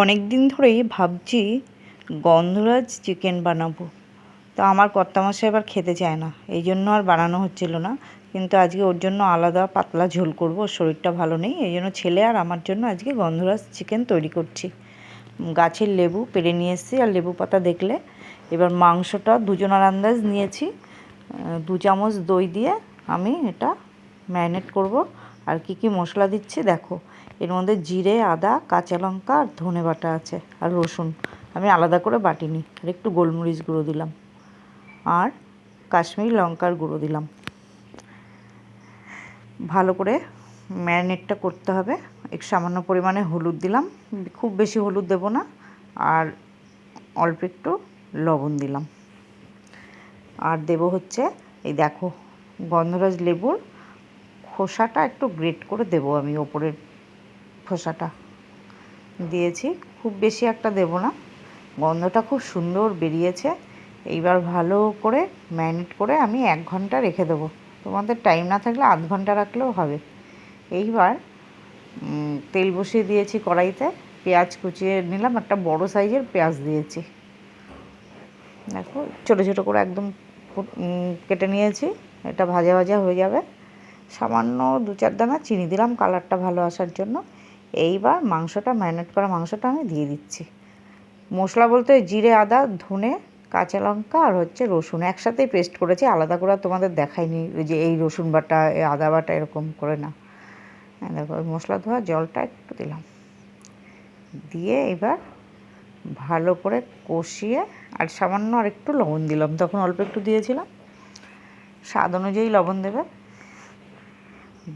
অনেক দিন ধরেই ভাবছি গন্ধরাজ চিকেন বানাবো। তো আমার কর্তামশাই এবার খেতে চায় না, এই জন্য আর বানানো হচ্ছিল না। কিন্তু আজকে ওর জন্য আলাদা পাতলা ঝোল করব, ওর শরীরটা ভালো নেই, এই জন্য ছেলে আর আমার জন্য আজকে গন্ধরাজ চিকেন তৈরি করছি। গাছের লেবু পেরে নিয়ে এসেছি, আর লেবু পাতা দেখলে এবার মাংসটা দুজনের আন্দাজ নিয়েছি। দু চামচ দই দিয়ে আমি এটা ম্যারিনেট করব। আর কি কি মশলা দিচ্ছি দেখো। এর মধ্যে জিরে, আদা, কাঁচা লঙ্কা আর ধনে বাটা আছে আর রসুন। আমি আলাদা করে বাটিনি আর একটু গোলমরিচ গুঁড়ো দিলাম। আর কাশ্মীরি লঙ্কার গুঁড়ো দিলাম। ভালো করে ম্যারিনেটটা করতে হবে। একটু সামান্য পরিমাণে হলুদ দিলাম। খুব বেশি হলুদ দেবো না। আর অল্প একটু লবণ দিলাম। আর দেব হচ্ছে এই দেখো গন্ধরাজ লেবুর খোসাটা একটু গ্রেট করে দেবো আমি, ওপরের খোসাটা। দিয়েছি, খুব বেশি একটা দেব না। গন্ধটা খুব সুন্দর বেরিয়েছে। এইবার ভালো করে ম্যারিনেট করে আমি এক ঘণ্টা রেখে দেবো। তোমাদের টাইম না থাকলে আধ ঘণ্টা রাখলেও হবে। এইবার তেল বসিয়ে দিয়েছি কড়াইতে। পেঁয়াজ কুচিয়ে নিলাম, একটা বড় সাইজের পেঁয়াজ দিয়েছি। দেখো, ছোটো ছোটো করে একদম কেটে নিয়েছি। এটা ভাজা ভাজা হয়ে যাবে। সামান্য দু চার দানা চিনি দিলাম কালারটা ভালো আসার জন্য। এইবার মাংসটা ম্যারিনেট করা মাংসটা আমি দিয়ে দিচ্ছি। মশলা বলতে জিরে, আদা, ধনে, কাঁচা লঙ্কা আর হচ্ছে রসুন। একসাথেই পেস্ট করেছি, আলাদা করে তোমাদের দেখাইনি যে এই রসুন বাটা এই আদা বাটা এরকম করে না। হ্যাঁ দেখো মশলা ধোয়া জলটা একটু দিলাম। দিয়ে এবার ভালো করে কষিয়ে, আর সামান্য আর একটু লবণ দিলাম। তখন অল্প একটু দিয়েছিলাম। স্বাদ অনুযায়ী লবণ দেবে।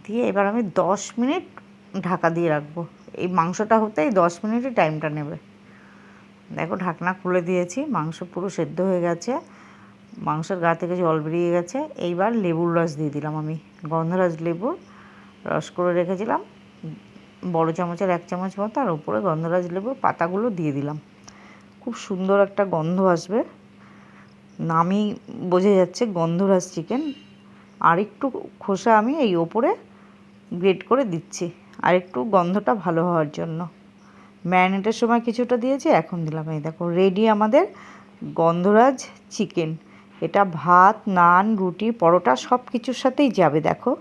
দিয়ে এবার আমি দশ মিনিট ঢাকা দিয়ে রাখব। এই মাংসটা হতে এই দশ মিনিটই টাইমটা নেবে। দেখো ঢাকনা খুলে দিয়েছি, মাংস পুরো সেদ্ধ হয়ে গেছে। মাংসের গা থেকে জল বেরিয়ে গেছে। এইবার লেবুর রস দিয়ে দিলাম আমি। গন্ধরাজ লেবুর রস করে রেখেছিলাম। বড় চামচের এক চামচ মতো আর উপরে গন্ধরাজ লেবুর পাতাগুলো দিয়ে দিলাম। খুব সুন্দর একটা গন্ধ আসবে। নামই বোঝা যাচ্ছে গন্ধরাজ চিকেন। আর একটু খোসা আমি এই ওপরে গ্রেট করে দিচ্ছি। আর একটু গন্ধটা ভালো হওয়ার জন্য। ম্যারিনেটের সময় কিছুটা দিয়েছি, এখন দিলাম। এই দেখো রেডি আমাদের গন্ধরাজ চিকেন এটা ভাত, নান, রুটি, পরোটা সব কিছুর সাথেই যাবে, দেখো।